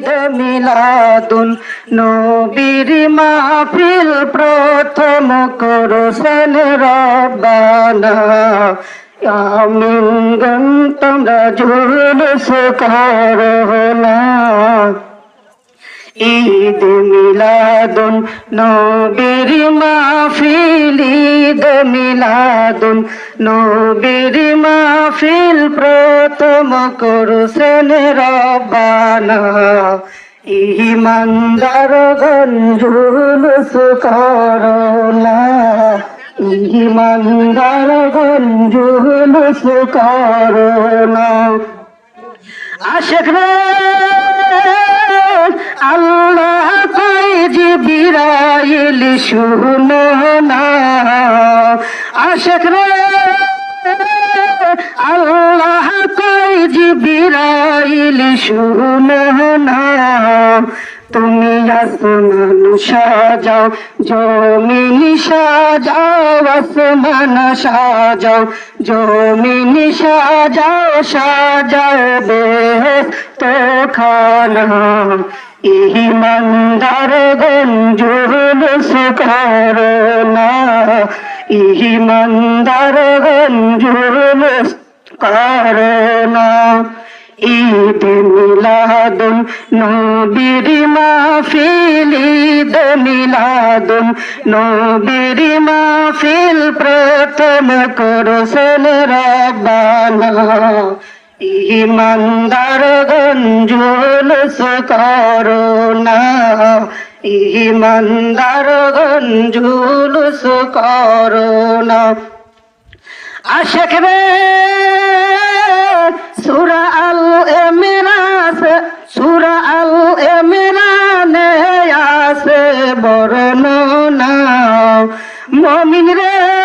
ঈদ মিলাদুন নবীর মাহফিল প্রথম করছেন রব্বানা। আমিন গান তোমরা জুলুস করো ঈদ মিলাদুন নবীর মাহফিল ঈদ মিলাদুন। নবীর মাহফিল প্রথম করছেন রব্বানা। ইমানদার গঞ্জুলুস করোনা। ইমানদার গঞ্জুলুস করোনা। আশেখ আল্লাহ কই জিবিরাইল শুনো না। আশেখ রে। আল্লাহ কই জিবিরাইল শুনো না? তুমি আসমান সাজাও জমিন সাজাও, আসমান সাজাও, জমিন সাজাও সাজাও বেহেস্ত খানা ইমানদার গঞ্জুলুস করোনা ইমানদার গঞ্জুলুস করোনা ঈদ মিলাদুন নবীর মাহফিল মিলাদুন নবীর মাহফিল প্রথম করছেন রব্বানা। ইমানদার গঞ্জুলুস করোনা ইমানদার গঞ্জুলুস করোনা। আশেখ রে, সুরা আল এমরাস সুরা আল এমরানে আছে বর্ণনা। মমিন রে